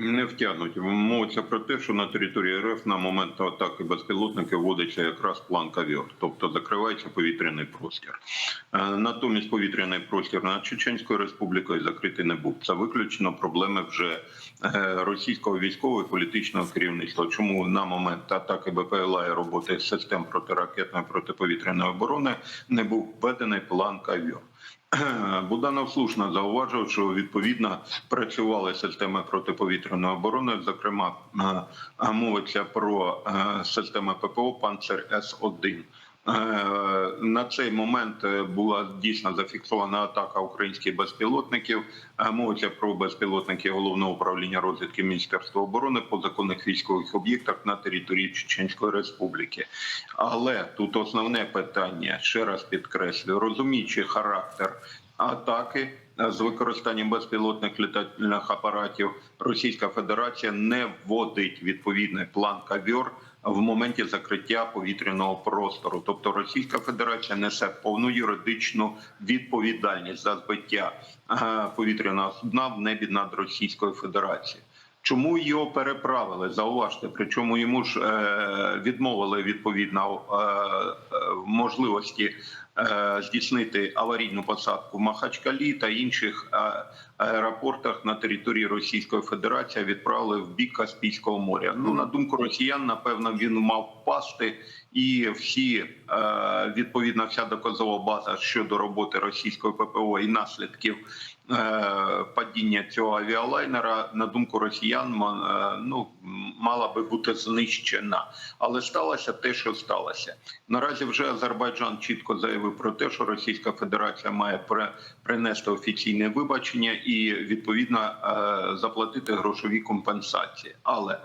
Не втягнуть. Мовиться про те, що на території РФ на момент атаки безпілотників вводиться якраз план кавьор, тобто закривається повітряний простір. Е, Натомість повітряний простір над Чеченською республікою закритий не був. Це виключно проблеми вже е, російського військового і політичного керівництва. Чому на момент атаки БПЛА і роботи систем протиракетної протиповітряної оборони не був введений план кавьор? Буданов слушно зауважив, що відповідно працювали системи протиповітряної оборони. Зокрема, е, мовиться про е, системи ППО «Панцер С-1». Е, На цей момент е, була дійсно зафіксована атака українських безпілотників. Е, Мовиться про безпілотники головного управління розвідки Міністерства оборони по законних військових об'єктах на території Чеченської Республіки. Але тут основне питання ще раз підкреслюю, розуміючи характер атаки е, з використанням безпілотних літальних апаратів, Російська Федерація не вводить відповідний план кавьор в моменті закриття повітряного простору. Тобто Російська Федерація несе повну юридичну відповідальність за збиття е, повітряного судна в небі над Російською Федерацією. Чому його переправили? Зауважте, причому йому ж е, відмовили відповідно е, можливості здійснити аварійну посадку в Махачкалі та інших е, аеропортах на території Російської Федерації. Відправили в бік Каспійського моря. Ну на думку росіян, напевно, він мав впасти, і всі е, відповідно вся доказова база щодо роботи російської ППО і наслідків е, падіння цього авіалайнера, на думку росіян, е, ну мала би бути знищена, але сталося те, що сталося. Наразі вже Азербайджан чітко заявив про те, що Російська Федерація має принести офіційне вибачення і відповідно е, заплатити грошові компенсації. Але